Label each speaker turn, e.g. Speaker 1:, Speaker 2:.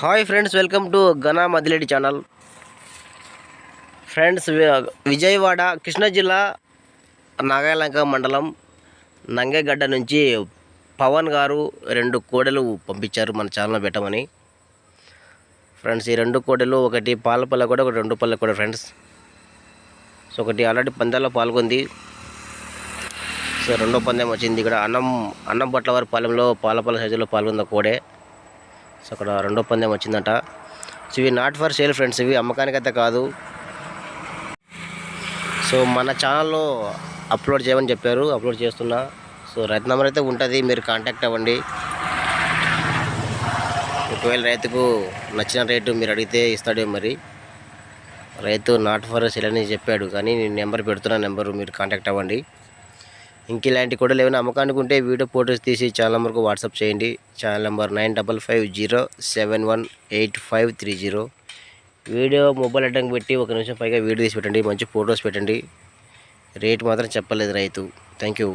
Speaker 1: Hi friends welcome to ఘనా మదిలేడి channel. Friends Vijayawada Krishna జిల్లా నాగాలంక మండలం నంగేగడ్డ నుంచి పవన్ గారు రెండు కోడలు పంపించారు మన ఛానల్ పెట్టమని. ఫ్రెండ్స్ ఈ రెండు కోడలు ఒకటి పాల పల్ల కూడా ఒకటి రెండు పల్లె కూడా ఫ్రెండ్స్. సో ఒకటి ఆల్రెడీ పందాల్లో పాల్గొంది. సో రెండో పందెం వచ్చింది ఇక్కడ. అన్నం అన్నం బట్ల వారి పాలెంలో పాలపల్ల సైజులో పాల్గొంది కోడే. సో అక్కడ రెండో పందెం వచ్చిందట. సో ఇవి నాట్ ఫర్ సేల్ ఫ్రెండ్స్ ఇవి అమ్మకానికి అయితే కాదు. సో మన ఛానల్లో అప్లోడ్ చేయమని చెప్పారు. అప్లోడ్ చేస్తున్నా. సో రైతు నెంబర్ అయితే ఉంటుంది. మీరు కాంటాక్ట్ అవ్వండి. ఒకవేళ రైతుకు నచ్చిన రేటు మీరు అడిగితే ఇస్తాడే మరి. రైతు నాట్ ఫర్ సెల్ అని చెప్పాడు. కానీ నేను నెంబర్ పెడుతున్నా నెంబరు మీరు కాంటాక్ట్ అవ్వండి. ఇంక ఇలాంటి కూడా లేవని అమ్మకానికి ఉంటే వీడియో ఫోటోస్ తీసి ఛానల్ నెంబర్కు వాట్సాప్ చేయండి. Channel number nine double five zero seven one eight five three zero. Video mobile అడ్డంకి పెట్టి ఒక నిమిషం పైగా వీడియో తీసి పెట్టండి మంచి ఫొటోస్ పెట్టండి. రేట్ మాత్రం చెప్పలేదు రైతు. Thank you